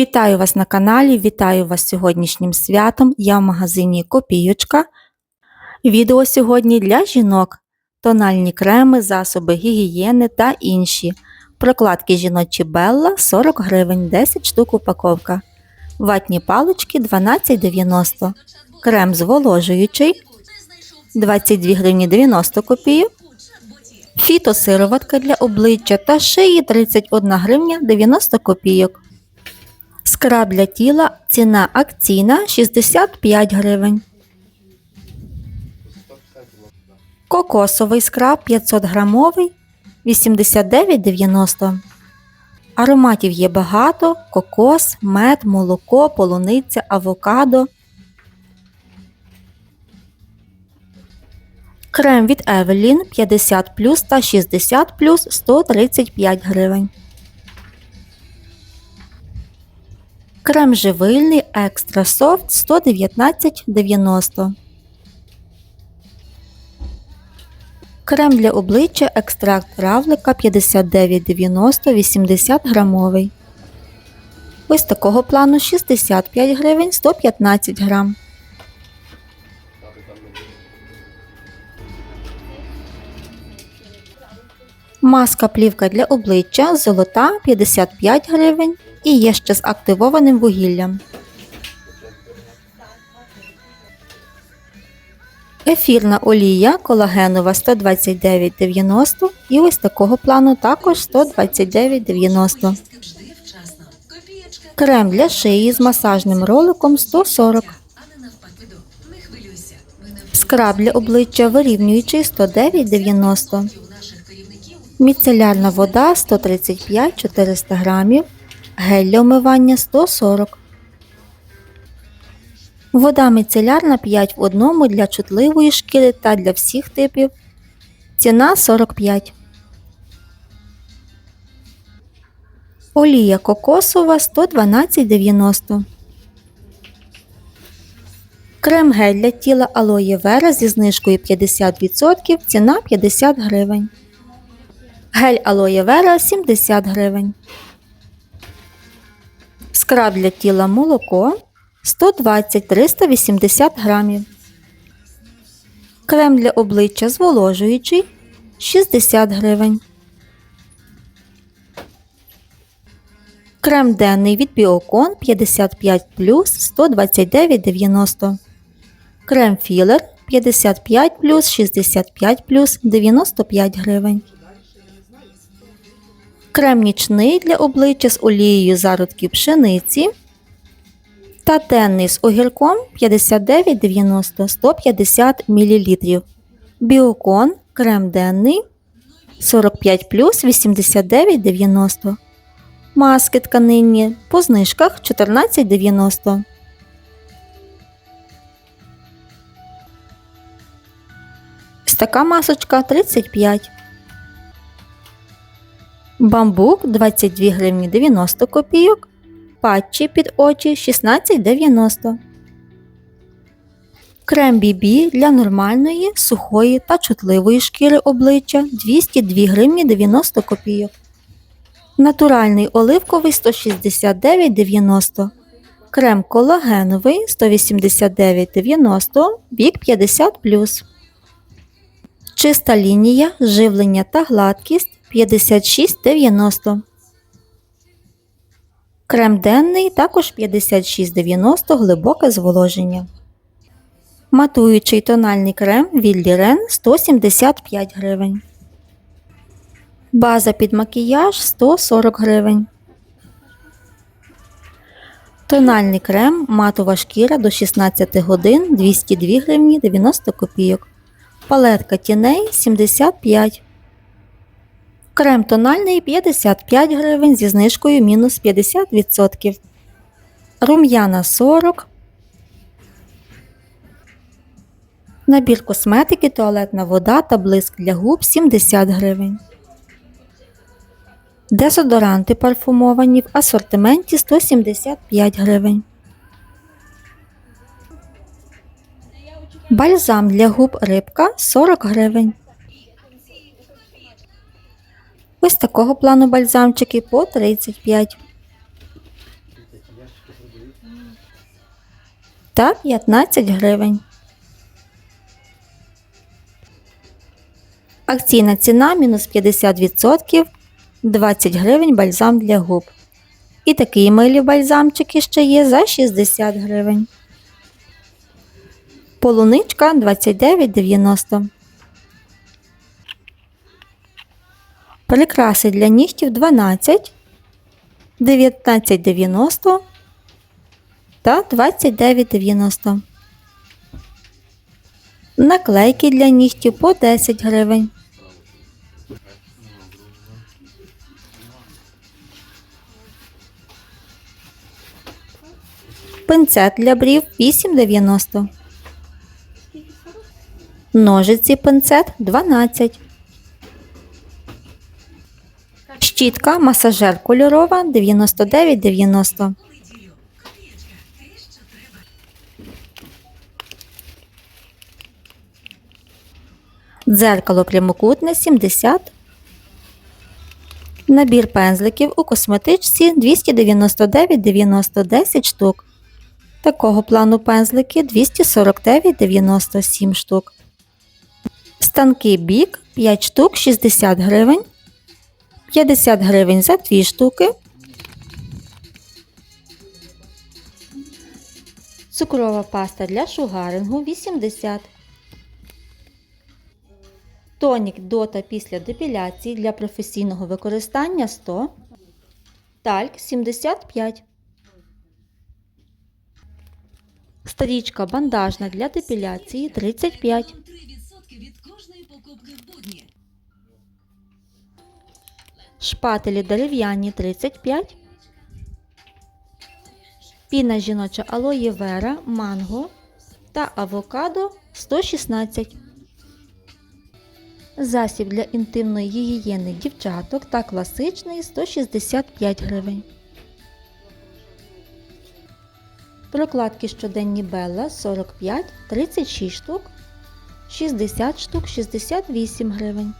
Вітаю вас на каналі, вітаю вас сьогоднішнім святом. Я в магазині Копійочка. Відео сьогодні для жінок. Тональні креми, засоби гігієни та інші. Прокладки жіночі Белла 40 гривень, 10 штук упаковка. Ватні палички 12,90. Крем зволожуючий 22 гривні 90 копійок. Фітосироватка для обличчя та шиї 31 гривня 90 копійок. Скраб для тіла ціна акційна 65 гривень. Кокосовий скраб 500 грамовий 89,90. Ароматів є багато: кокос, мед, молоко, полуниця, авокадо. Крем від Evelyn 50 та 60 135 гривень. Крем живильний Екстра Софт 119,90. Крем для обличчя екстракт равлика 59,90 80 грамовий. Ось такого плану 65 гривень 115 грам. Маска плівка для обличчя золота 55 гривень і є ще з активованим вугіллям. Ефірна олія колагенова 129,90 і ось такого плану також 129,90. Крем для шиї з масажним роликом 140. Скраб для обличчя вирівнюючий 109,90. Міцелярна вода 135-400 грамів. Гель для омивання 140. Вода міцелярна 5 в 1 для чутливої шкіри та для всіх типів. Ціна 45. Олія кокосова 112,90. Крем гель для тіла алоє вера зі знижкою 50%. Ціна 50 гривень. Гель алоє вера 70 гривень. Скраб для тіла молоко 120-380 грамів. Крем для обличчя зволожуючий 60 гривень. Крем денний від Біокон 55 129,90. Крем філер 55 65 95 гривень. Крем нічний для обличчя з олією зародків пшениці та денний з огірком 59,90 150 мл. Біокон крем денний 45 плюс 89,90. Маски тканинні по знижках 14,90. Ось така масочка 35. Бамбук 22 гривні 90 копійок. Патчі під очі 16,90. Крем BB для нормальної, сухої та чутливої шкіри обличчя 202 гривні 90 копійок. Натуральний оливковий 169,90. Крем колагеновий 189,90 вік 50 Чиста лінія, живлення та гладкість 56,90. Крем денний також 56,90 глибоке зволоження. Матуючий тональний крем від Liren 175 гривень. База під макіяж 140 гривень. Тональний крем матова шкіра до 16 годин 202 гривні 90 копійок. Палетка тіней 75 Крем тональний 55 гривень зі знижкою мінус 50%. Рум'яна 40. Набір косметики, туалетна вода та блиск для губ 70 гривень. Дезодоранти парфумовані в асортименті 175 гривень. Бальзам для губ рибка 40 гривень. Ось такого плану бальзамчики по 35. та 15 гривень. Акційна ціна мінус 50%, 20 гривень бальзам для губ. І такі милі бальзамчики ще є за 60 гривень. Полуничка 29,90. Прикраси для нігтів 12, 19,90 та 29,90. Наклейки для нігтів по 10 гривень. Пинцет для брів 8,90. Ножиці пинцет 12. Щітка масажер кольорова 99,90. Дзеркало прямокутне 70. Набір пензликів у косметичці 299,90 10 штук. Такого плану пензлики 249,97 штук. Станки бік 5 штук 60 гривень. 50 гривень за 2 штуки. Цукрова паста для шугарингу 80. Тонік дота після депіляції для професійного використання 100. Тальк 75. Стрічка бандажна для депіляції 35. Шпателі дерев'яні 35. Піна жіноча алоє вера, манго та авокадо 116. Засіб для інтимної гігієни дівчаток та класичний 165 гривень. Прокладки щоденні Белла 45, 36 штук, 60 штук 68 гривень.